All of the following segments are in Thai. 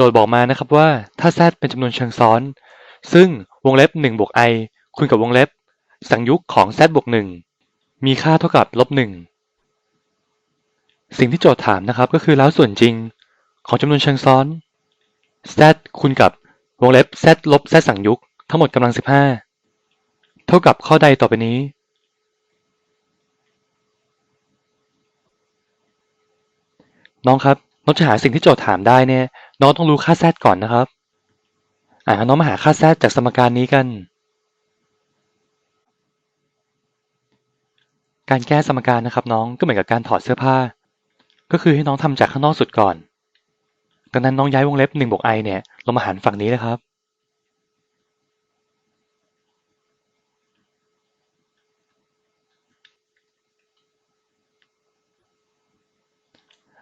จทย์บอกมานะครับว่าถ้า z เป็นจำนวนเชิงซ้อน ซึ่งวงเล็บ1บวก i คูณกับวงเล็บ สังยุกของ z บวก1มีค่าเท่ากับลบ1สิ่งที่โจทย์ถามนะครับก็คือแล้วส่วนจริงของจำนวนเชิงซ้อน z คูณกับวงเล็บ z ลบ z สังยุกทั้งหมดกำลัง 15 เท่ากับข้อใดต่อไปนี้น้องครับน้องจะหาสิ่งที่โจทย์ถามได้เนี่ย น้องต้องรู้ค่า z ก่อนนะครับ อ่าน้องมาหาค่า z จากสมการนี้กัน การแก้สมการนะครับ น้องก็เหมือนกับการถอดเสื้อผ้า ก็คือให้น้องทำจากข้างนอกสุดก่อน ดังนั้นน้องย้ายวงเล็บ1บวก i เนี่ยลงมาหารฝั่งนี้นะครับ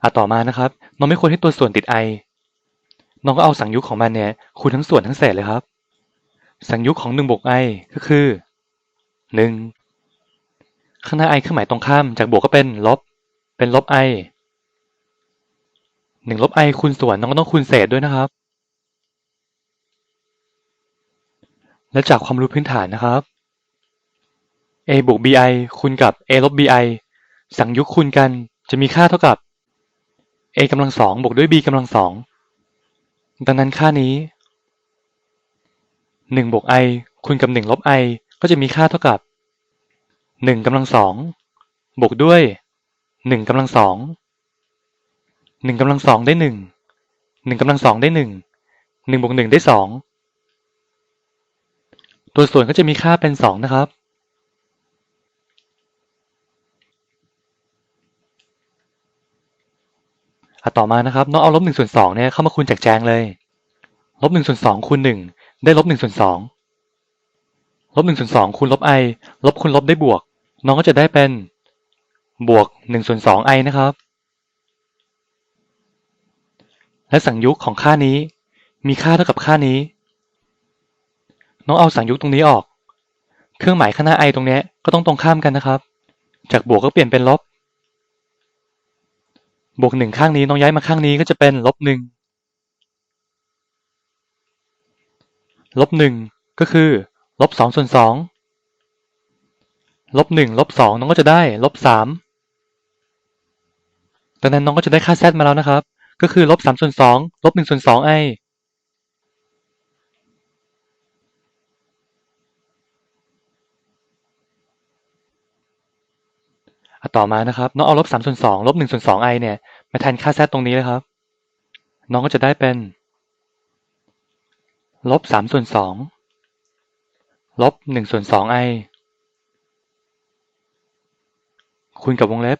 อะต่อมานะครับ น้องไม่ควรให้ตัวส่วนติด i น้องก็เอาสังยุกของมันเนี่ยคูณทั้งส่วนทั้งเศษเลยครับ สังยุกของ1บวก i ก็คือ 1 ข้างหน้า i เครื่องหมายตรงข้าม จากบวกก็เป็นลบ เป็นลบ i 1ลบ i คูณส่วนน้องก็ต้องคูณเศษด้วยนะครับ และจากความรู้พื้นฐานนะครับ a บวก bi คูณกับ a ลบ bi สังยุกคูณกันจะมีค่าเท่ากับ a กำลังสองบวกด้วย b กำลังสอง ดังนั้นค่านี้1บวก i คูณกับ1ลบ i ก็จะมีค่าเท่ากับ1กำลังสองบวกด้วย1กำลังสอง1กำลังสองได้ 1 1กำลังสองได้ 1 1บวก1ได้ 2 ตัวส่วนก็จะมีค่าเป็น 2 นะครับ อะ ต่อมานะครับน้องเอาลบหนึ่งส่วนสองเนี่ยเข้ามาคูณแจกแจงเลยลบหนึ่งส่วนสองคูณหนึ่งได้ลบหนึ่งส่วนสองลบหนึ่งส่วนสองคูณลบ i ลบคูณลบได้บวก น้องก็จะได้เป็น บวกหนึ่งส่วนสอง i นะครับ และสังยุกของค่านี้ มีค่าเท่ากับค่านี้ น้องเอาสังยุกตรงนี้ออก เครื่องหมายข้างหน้า i ตรงเนี้ยก็ต้องตรงข้ามกันนะครับ จากบวกก็เปลี่ยนเป็นลบ บวกหนึ่งข้างนี้น้องย้ายมาข้างนี้ก็จะเป็นลบหนึ่งลบหนึ่งก็คือลบสองส่วนสองลบหนึ่งลบสองน้องก็จะได้ลบสามดังนั้นน้องก็จะได้ค่า z มาแล้วนะครับ ก็คือลบสามส่วนสองลบหนึ่งส่วนสองไอ ต่อมานะครับน้องเอาลบสามส่วนสองลบหนึ่งส่วนสอง i เนี่ยมาแทนค่า z ตรงนี้เลยครับ น้องก็จะได้เป็นลบสามส่วนสองลบหนึ่งส่วนสอง i คูณกับวงเล็บ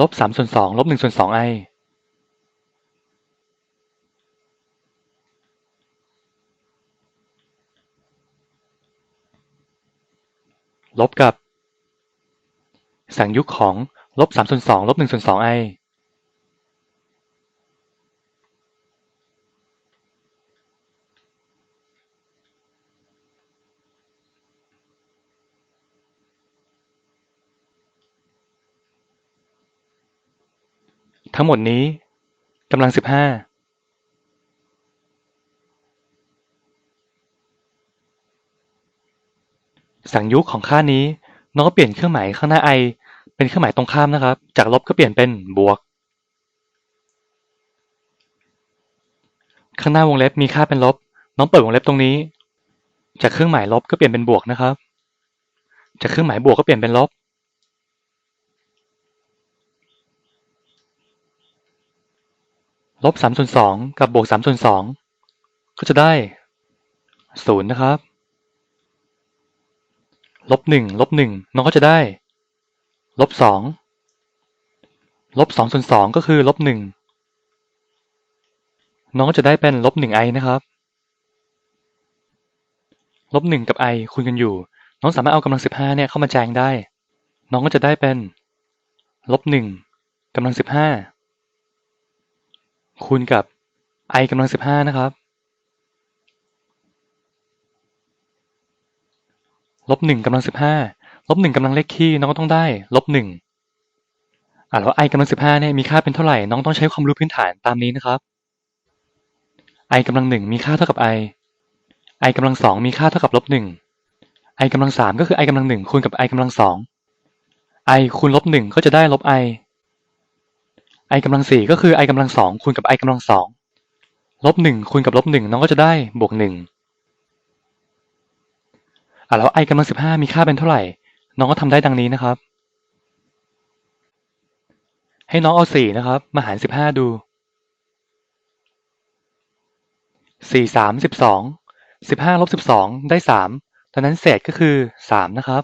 ลบสามส่วนสองลบหนึ่งส่วนสอง i ลบกับ สังยุกของลบสามส่วนสองลบหนึ่งส่วนสอง i ทั้งหมดนี้กำลังสิบห้าสังยุกของค่านี้ น้องก็เปลี่ยนเครื่องหมายข้างหน้า i เป็นเครื่องหมายตรงข้ามนะครับ จากลบก็เปลี่ยนเป็นบวก ข้างหน้าวงเล็บมีค่าเป็นลบ น้องเปิดวงเล็บตรงนี้ จากเครื่องหมายลบก็เปลี่ยนเป็นบวกนะครับ จากเครื่องหมายบวกก็เปลี่ยนเป็นลบ ลบสามส่วนสองกับบวกสามส่วนสองก็จะได้ศูนย์นะครับ ลบหนึ่งลบหนึ่งน้องก็จะได้ ลบสองลบสองส่วนสองก็คือลบหนึ่งน้องก็จะได้เป็นลบหนึ่งไอนะครับ ลบหนึ่งกับ i คูณกันอยู่ น้องสามารถเอากำลังสิบห้าเนี่ยเข้ามาแจงได้ น้องก็จะได้เป็นลบหนึ่งกำลังสิบห้าคูณกับ i กำลังสิบห้านะครับ ลบหนึ่งกำลังสิบห้าลบหนึ่งกำลังเลขคี่น้องก็ต้องได้ลบหนึ่งอะแล้ว i กำลังสิบห้าเนี่ยมีค่าเป็นเท่าไหร่น้องต้องใช้ความรู้พื้นฐานตามนี้นะครับ i กำลังหนึ่งมีค่าเท่ากับ i i กำลังสองมีค่าเท่ากับลบหนึ่ง i กำลังสามก็คือ i กำลังหนึ่งคูณกับ i กำลังสอง i คูณลบหนึ่งก็จะได้ลบ i i กำลังสี่ก็คือ i กำลังสองคูณกับ i กำลังสองลบหนึ่งคูณกับลบหนึ่งน้องก็จะได้บวกหนึ่ง แล้ว i กำลังสิบห้ามีค่าเป็นเท่าไหร่ น้องก็ทำได้ดังนี้นะครับ ให้น้องเอาสี่นะครับ มาหารสิบห้าดูสี่สามสิบสองสิบห้าลบสิบสองได้สามดังนั้นเศษก็คือสามนะครับ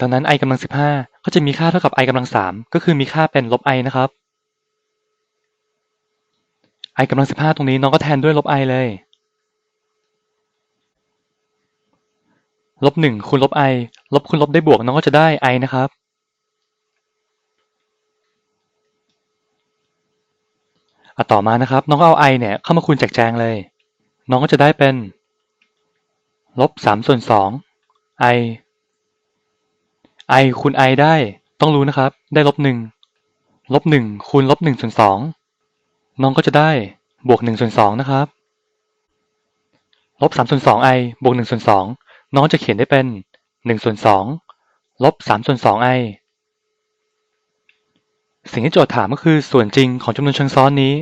ดังนั้น i กำลังสิบห้าก็จะมีค่าเท่ากับ i กำลังสามก็คือมีค่าเป็นลบ i นะครับ i กำลังสิบห้าตรงนี้น้องก็แทนด้วยลบ i เลย ลบหนึ่งคูณลบ i ลบคูณลบได้บวกน้องก็จะได้ i นะครับอะต่อมานะครับ น้องก็เอา i เนี่ยเข้ามาคูณแจกแจงเลย น้องก็จะได้เป็นลบสามส่วนสอง i i คูณ i ได้ต้องรู้นะครับ ได้ลบหนึ่งลบหนึ่งคูณลบหนึ่งส่วนสอง น้องก็จะได้บวกหนึ่งส่วนสองนะครับ ลบสามส่วนสอง i บวกหนึ่งส่วนสองน้องจะเขียนได้เป็นหนึ่งส่วนสองลบสามส่วนสอง i สิ่งที่โจทย์ถามก็คือส่วนจริงของจำนวนเชิงซ้อนนี้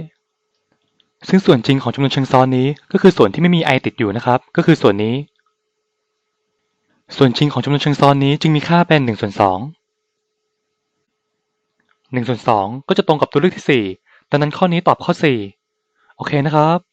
ซึ่งส่วนจริงของจำนวนเชิงซ้อนนี้ ก็คือส่วนที่ไม่มี i ติดอยู่นะครับ ก็คือส่วนนี้ ส่วนจริงของจำนวนเชิงซ้อนนี้จึงมีค่าเป็นหนึ่งส่วนสองหนึ่งส่วนสองก็จะตรงกับตัวเลือกที่สี่ ดังนั้นข้อนี้ตอบข้อสี่โอเคนะครับ